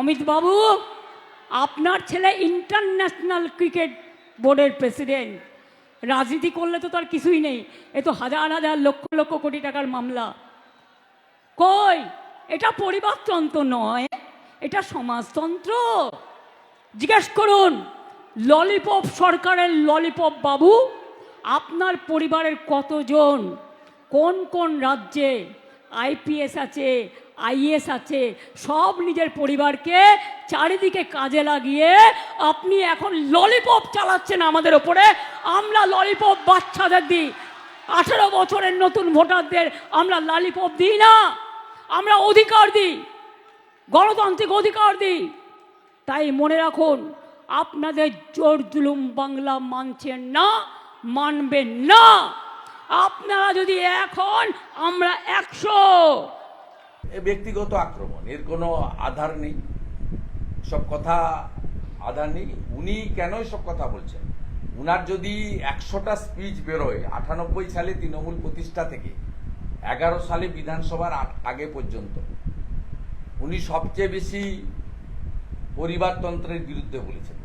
অমিত বাবু, আপনার ছেলে international cricket বোর্ডের প্রেসিডেন্ট রাজনীতি করলে তো তার কিছুই নেই। এ তো হাজার হাজার লক্ষ লক্ষ কোটি টাকার মামলা। কই? এটা পরিবারতন্ত্র নয়, এটা সমাজতন্ত্র। জিজ্ঞেস করুন, ললিপপ সরকারের ললিপপ বাবু, আপনার পরিবারের কতজন? কোন কোন রাজ্যে আইপিএস আছে? আইএস আছে, সব নিজের পরিবারকে চারিদিকে কাজে লাগিয়ে আপনি এখন ললিপপ চালাচ্ছেন আমাদের ওপরে। আমরা ললিপপ বাচ্চাদের দিই। আঠেরো বছরের নতুন ভোটারদের আমরা লালিপপ দিই না। আমরা অধিকার দিই। গণতান্ত্রিক অধিকার দিই। তাই মনে রাখুন, আপনাদের জোর জুলুম বাংলা মানছেন না মানবেন না। আপনারা যদি এখন আমরা একশো। ব্যক্তিগত আক্রমণ, এর কোনো আধার নেই। সব কথা আধার নেই। উনি কেন সব কথা বলছেন? উনার যদি একশোটা স্পিচ বেরোয়, আটানব্বই সালে তৃণমূল প্রতিষ্ঠা থেকে, এগারো সালে বিধানসভার আগে পর্যন্ত, উনি সবচেয়ে বেশি পরিবারতন্ত্রের বিরুদ্ধে বলেছেন।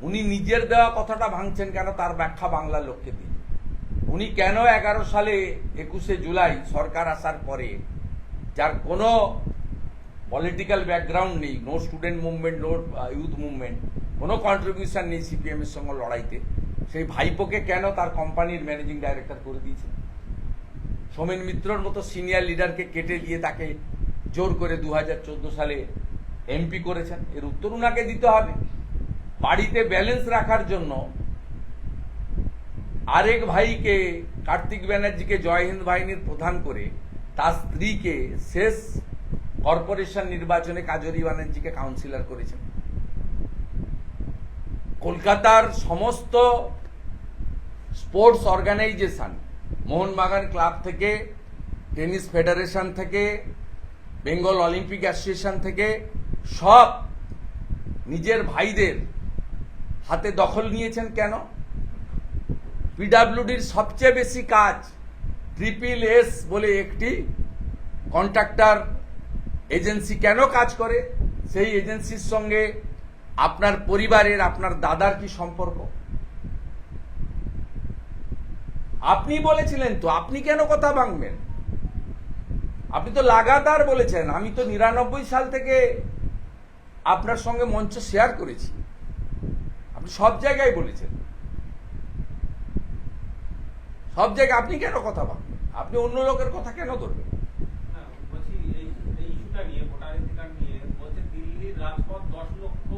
উনি নিজের দেওয়া কথাটা ভাঙছেন কেন? তার ব্যাখ্যা বাংলার লোককে দিন। উনি কেন এগারো সালে একুশে জুলাই সরকার আসার পরে যার কোনো পলিটিক্যাল ব্যাকগ্রাউন্ড নেই no student movement no youth movement কোনো কন্ট্রিবিউশন নেই সিপিএম এর সঙ্গে লড়াইতে। সেই ভাইপোকে কেন তার কোম্পানির ম্যানেজিং ডাইরেক্টর করে দিয়েছে? সোমেন মিত্রর মতো সিনিয়র লিডারকে কেটে দিয়ে তাকে জোর করে দু হাজার চোদ্দ সালে এমপি করেছেন। এর উত্তর উনাকে দিতে হবে। বাড়িতে ব্যালেন্স রাখার জন্য আরেক ভাইকে কার্তিক ব্যানার্জিকে জয় হিন্দ বাহিনীর প্রধান করে তার স্ত্রীকে শেষ কর্পোরেশন নির্বাচনে কাজরি ব্যানার্জিকে কাউন্সিলর করেছেন। কলকাতার সমস্ত স্পোর্টস অর্গানাইজেশন মোহনবাগান ক্লাব থেকে টেনিস ফেডারেশন থেকে বেঙ্গল অলিম্পিক অ্যাসোসিয়েশন থেকে, সব নিজের ভাইদের হাতে দখল নিয়েছেন কেন? পিডাব্লিউডির সবচেয়ে বেশি কাজ ট্রিপল এস বলে একটি কন্ট্রাক্টর এজেন্সি কেন কাজ করে? সেই এজেন্সির সঙ্গে আপনার পরিবারের, আপনার দাদার কি সম্পর্ক? আপনি বলেছিলেন তো, আপনি কেন কথা ভাঙবেন? আপনি তো লাগাতার বলেছেন, আমি তো নিরানব্বই সাল থেকে আপনার সঙ্গে মঞ্চ শেয়ার করেছি। আপনি সব জায়গায় বলেছেন। সব জায়গায় আপনি কেন কথা ভাববেন আপনি অন্য লোকের কথা কেন ধরবেন?